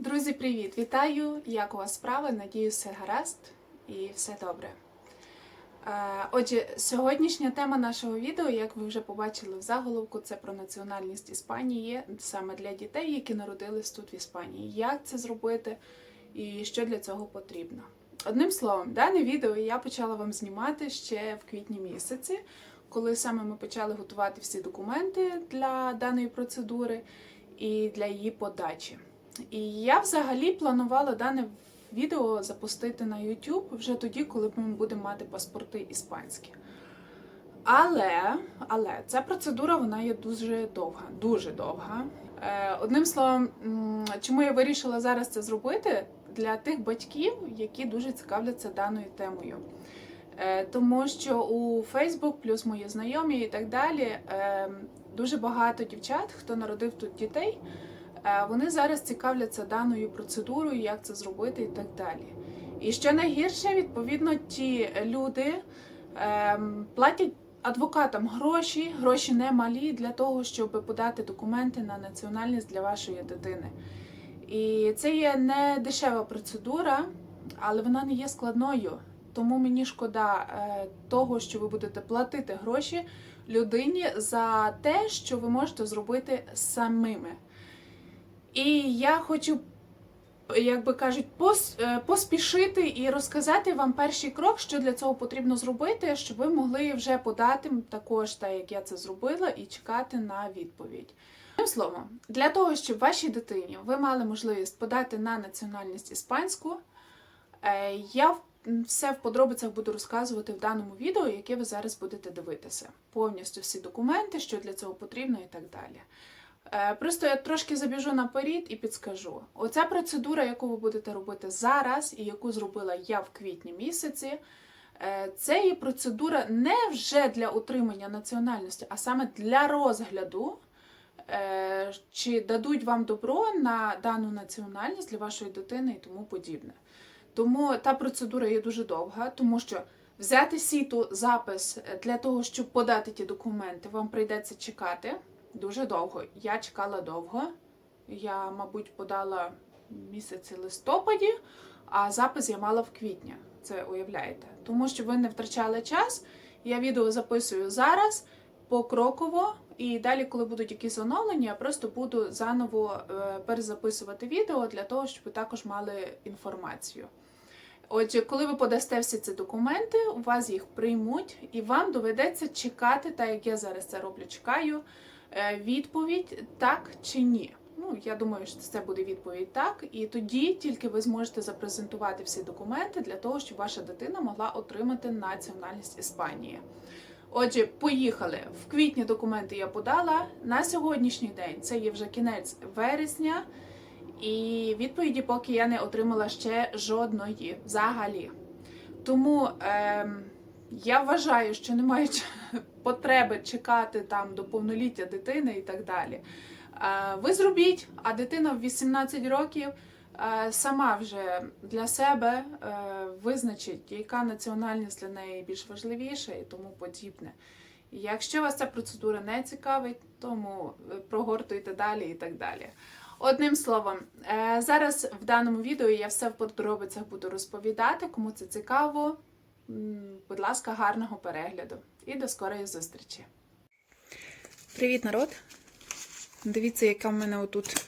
Друзі, привіт! Вітаю! Як у вас справи? Надіюсь, все гаразд і все добре. Е, Отже, сьогоднішня тема нашого відео, як ви вже побачили в заголовку, це про національність Іспанії саме для дітей, які народились тут в Іспанії. Як це зробити і що для цього потрібно? Одним словом, дане відео я почала вам знімати ще в квітні місяці, коли саме ми почали готувати всі документи для даної процедури і для її подачі. І я взагалі планувала дане відео запустити на YouTube вже тоді, коли ми будемо мати паспорти іспанські. Але, але ця процедура вона є дуже довга, дуже довга. Е, одним словом, чому я вирішила зараз це зробити для тих батьків, які дуже цікавляться даною темою. Е, тому що у Facebook, плюс мої знайомі і так далі, е, дуже багато дівчат, хто народив тут дітей. Е, Вони зараз цікавляться даною процедурою, як це зробити і так далі. І що найгірше, відповідно, ті люди ем, платять адвокатам гроші, гроші немалі для того, щоб подати документи на національність для вашої дитини. І це є не дешева процедура, але вона не є складною. Тому мені шкода е, того, що ви будете платити гроші людині за те, що ви можете зробити самими. І я хочу, як би кажуть, е, поспішити і розказати вам перший крок, що для цього потрібно зробити, щоб ви могли вже подати також, так як я це зробила, і чекати на відповідь. Одним словом, для того, щоб вашій дитині ви мали можливість подати на національність іспанську, е, я все в подробицях буду розказувати в даному відео, яке ви зараз будете дивитися. Повністю всі документи, що для цього потрібно і так далі. Е, Просто я трошки забіжу наперед і підскажу. Оця процедура, яку ви будете робити зараз, і яку зробила я в квітні місяці, е, це є процедура не вже для отримання національності, а саме для розгляду, е, чи дадуть вам добро на дану національність для вашої дитини і тому подібне. Тому та процедура є дуже довга, тому що взяти сіту запис для того, щоб подати ті документи, вам прийдеться чекати дуже довго. Я чекала довго. Я, мабуть, подала місяці листопаді, а запис я мала в квітні. Це уявляєте. Тому що ви не втрачали час. Я відео записую зараз покроково, і далі, коли будуть якісь оновлення, я просто буду заново е, перезаписувати відео для того, щоб ви також мали інформацію. Отже, коли ви подасте всі ці документи, у вас їх приймуть, і вам доведеться чекати, так як я зараз це роблю, чекаю відповідь так чи ні. Ну, я думаю, що це буде відповідь так, і тоді тільки ви зможете запрезентувати всі документи для того, щоб ваша дитина могла отримати національність Іспанії. Отже, поїхали. В квітні документи я подала. На сьогоднішній день це є вже кінець вересня, і відповіді поки я не отримала ще жодної взагалі. Тому ем, я вважаю, що немає потреби чекати там до повноліття дитини і так далі. Ви зробіть, а дитина в 18 років сама вже для себе визначить, яка національність для неї більш важливіша і тому подібне. Якщо вас ця процедура не цікавить, тому е, прогортуйте далі і так далі. Одним словом, е, зараз в даному відео я все в подробицях буду розповідати. Кому це цікаво, будь ласка, гарного перегляду і до скорої зустрічі. Привіт, народ! Дивіться, яка в мене отут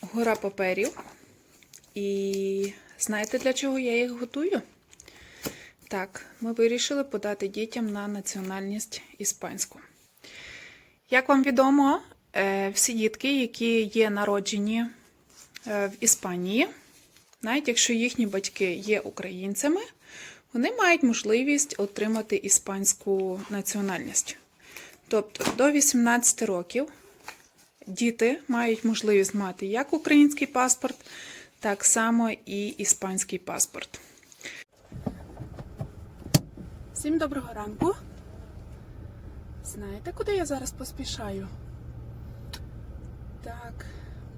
гора паперів. І знаєте, для чого я їх готую? Так, ми вирішили подати дітям на національність іспанську. Як вам відомо, е, всі дітки, які є народжені е, в Іспанії, навіть якщо їхні батьки є українцями, вони мають можливість отримати іспанську національність. Тобто до 18 років діти мають можливість мати як український паспорт, так само і іспанський паспорт. Всім доброго ранку. Знаєте, куди я зараз поспішаю? Так,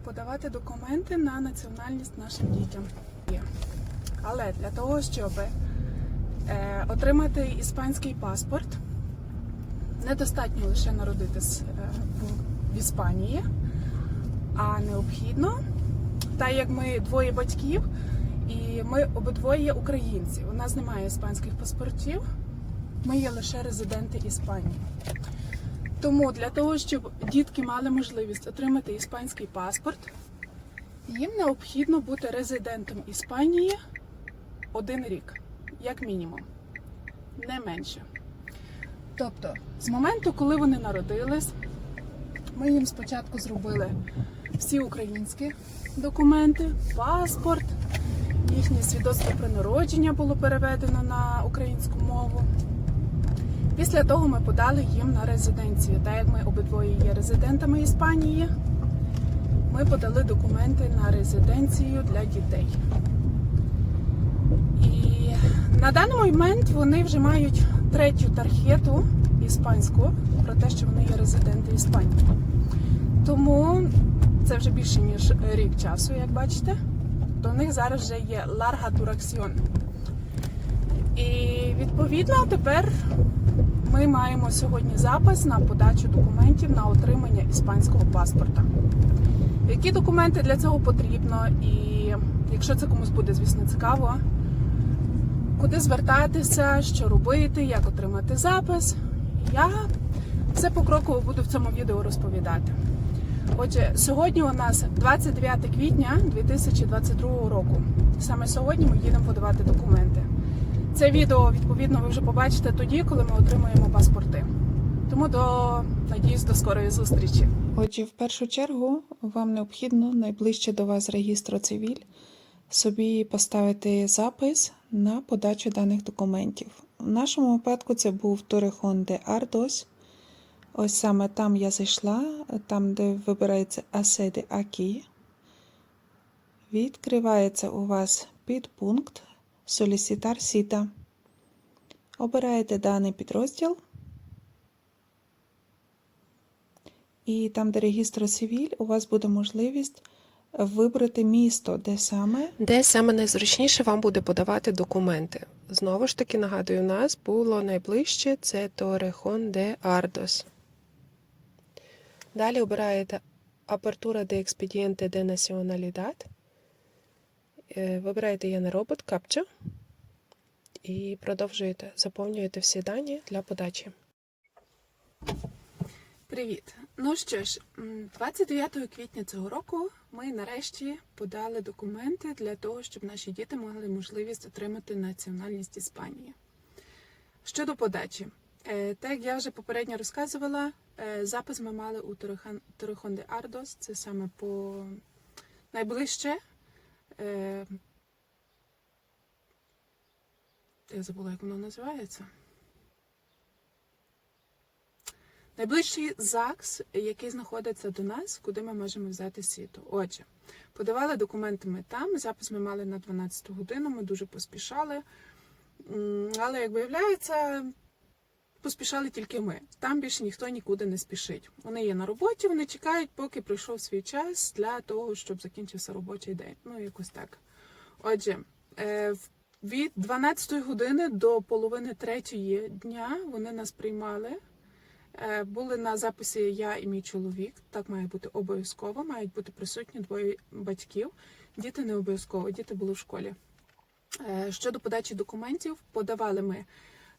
подавати документи на національність нашим дітям. Але для того, щоб отримати іспанський паспорт, недостатньо лише народитись е, в, Іспанії, а необхідно та як ми двоє батьків, і ми обидвоє українці. У нас немає іспанських паспортів, ми є лише резиденти Іспанії. Тому для того, щоб дітки мали можливість отримати іспанський паспорт, їм необхідно бути резидентом Іспанії один рік, як мінімум, не менше. Тобто, з моменту, коли вони народились, ми їм спочатку зробили всі українські документи, паспорт, їхнє свідоцтво про народження було переведено на українську мову. Після того ми подали їм на резиденцію. Так як ми обидвоє є резидентами Іспанії, ми подали документи на резиденцію для дітей. На даний момент вони вже мають третю тархету іспанську про те, що вони є резиденти Іспанії. Тому це вже більше ніж рік часу, як бачите. В них зараз вже є Larga Duración. І відповідно тепер ми маємо сьогодні запис на подачу документів на отримання іспанського паспорта. Які документи для цього потрібно, і якщо це комусь буде, звісно, цікаво, куди звертатися, що робити, як отримати запис, я все покроково буду в цьому відео розповідати. Отже, сьогодні у нас 29 квітня 2022 року. Саме сьогодні ми їдемо подавати документи. Це відео, відповідно, ви вже побачите тоді, коли ми отримуємо паспорти. Тому до надіюсь до скорої зустрічі. Отже, в першу чергу вам необхідно найближче до вас регістру цивіль собі поставити запис на подачу даних документів. В нашому випадку це був Торехон де Ардос. Ось саме там я зайшла, там, де вибирається Аседи Акі. Відкривається у вас підпункт Солісітар Сіта. Обираєте даний підрозділ. І там, де регістр цивіль, у вас буде можливість вибрати місто, де саме Де саме найзручніше вам буде подавати документи? Знову ж таки, нагадую, у нас було найближче це Торехон де Ардос. Далі обираєте Apertura de Expediente de Nacionalidad. Е, Вибираєте Я не робот, капчу і продовжуєте, заповнюєте всі дані для подачі. Привіт! Ну що ж, 29 квітня цього року ми нарешті подали документи для того, щоб наші діти мали можливість отримати національність Іспанії. Щодо подачі, Е, так як я вже попередньо розказувала, е, запис ми мали у Торехон де Ардос, це саме по найближче. Е, Я забула, як воно називається. Найближчий ЗАГС, який знаходиться до нас, куди ми можемо взяти світу. Отже, подавали документи ми там. Запис ми мали на 12 годину, ми дуже поспішали. Але, як виявляється, поспішали тільки ми. Там більше ніхто нікуди не спішить. Вони є на роботі, вони чекають, поки прийшов свій час для того, щоб закінчився робочий день. Ну, якось так. Отже, е, від 12 години до половини третьої дня вони нас приймали. Е, Були на записі я і мій чоловік. Так має бути обов'язково. Мають бути присутні двоє батьків. Діти не обов'язково, діти були в школі. Е, Щодо подачі документів, подавали ми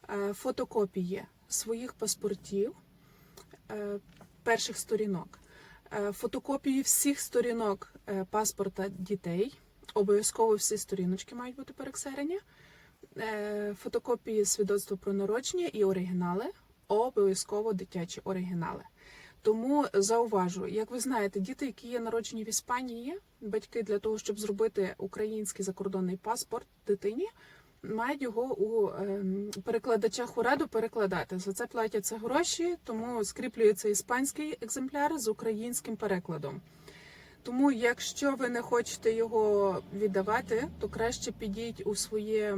е, фотокопії своїх паспортів перших сторінок, фотокопії всіх сторінок паспорта дітей. Обов'язково всі сторіночки мають бути перексерені. Фотокопії свідоцтва про народження і оригінали обов'язково дитячі оригінали. Тому зауважу, як ви знаєте, діти, які є народжені в Іспанії, батьки для того, щоб зробити український закордонний паспорт дитині, мають його у ем, перекладачах ураду перекладати. За це платяться гроші, тому скріплюється іспанський екземпляр з українським перекладом. Тому, якщо ви не хочете його віддавати, то краще підіть у своє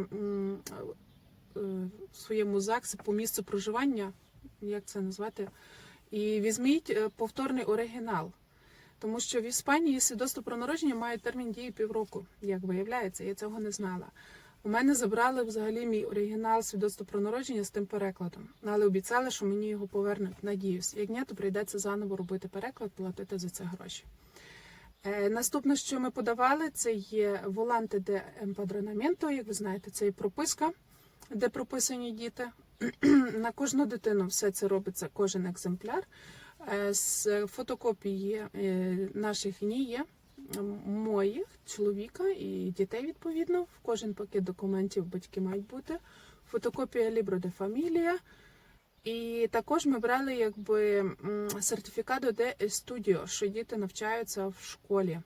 в своєму ЗАГСі по місцю проживання, як це назвати, і візьміть е, повторний оригінал. Тому що в Іспанії свідоцтво про народження має термін дії півроку, як виявляється, я цього не знала. У мене забрали взагалі мій оригінал свідоцтва про народження з тим перекладом, але обіцяли, що мені його повернуть. Надіюсь, як ні, то прийдеться заново робити переклад, платити за це гроші. Е, Наступне, що ми подавали, це є воланти де емпадронаменто. Як ви знаєте, це є прописка, де прописані діти. На кожну дитину все це робиться, кожен екземпляр. Е, З фотокопії е, наших м, моїх, чоловіка і дітей, відповідно. В кожен пакет документів батьки мають бути. Фотокопія Libro de Familia. І також ми брали якби сертифікат де студіо, що діти навчаються в школі.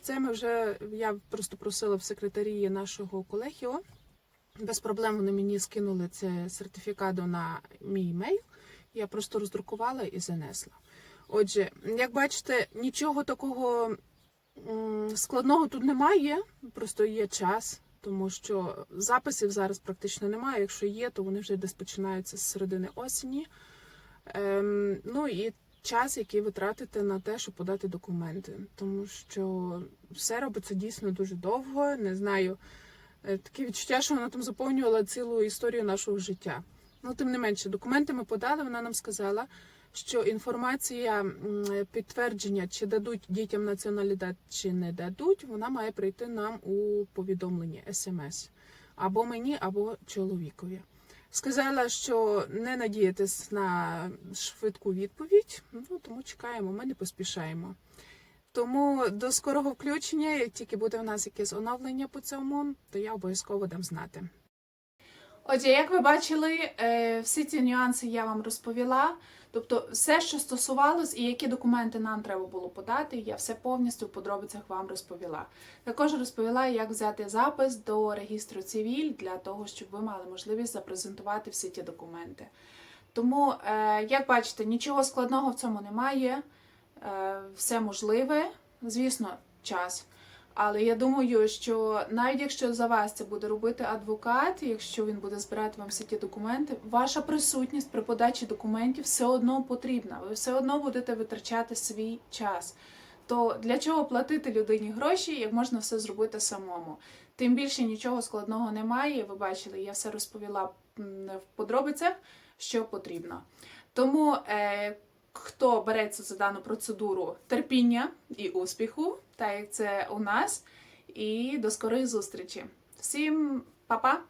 Це ми вже я просто просила в секретарії нашого колегіо. Без проблем вони мені скинули це сертифікат на мій емейл. Я просто роздрукувала і занесла. Отже, як бачите, нічого такого складного тут немає, просто є час, тому що записів зараз практично немає. Якщо є, то вони вже десь починаються з середини осені. Ем, ну і час, який ви тратите на те, щоб подати документи, тому що все робиться дійсно дуже довго. Не знаю, таке відчуття, що вона там заповнювала цілу історію нашого життя. Ну, тим не менше, документи ми подали. Вона нам сказала, що інформація підтвердження, чи дадуть дітям націоналітет, чи не дадуть, вона має прийти нам у повідомленні смс або мені, або чоловікові. Сказала, що не надіятись на швидку відповідь, ну тому чекаємо, ми не поспішаємо. Тому до скорого включення, як тільки буде в нас якесь оновлення по цьому, то я обов'язково дам знати. Отже, як ви бачили, е, всі ці нюанси я вам розповіла. Тобто, все, що стосувалось і які документи нам треба було подати, я все повністю в подробицях вам розповіла. Також розповіла, як взяти запис до регістру цивіль для того, щоб ви мали можливість запрезентувати всі ті документи. Тому, е, як бачите, нічого складного в цьому немає, все можливе, звісно, час. Але я думаю, що навіть якщо за вас це буде робити адвокат, якщо він буде збирати вам всі ті документи, ваша присутність при подачі документів все одно потрібна. Ви все одно будете витрачати свій час. То для чого платити людині гроші, як можна все зробити самому? Тим більше нічого складного немає. Ви бачили, я все розповіла в подробицях, що потрібно. Тому е, хто береться за дану процедуру, терпіння і успіху, так як це у нас. І до скорої зустрічі. Всім па-па!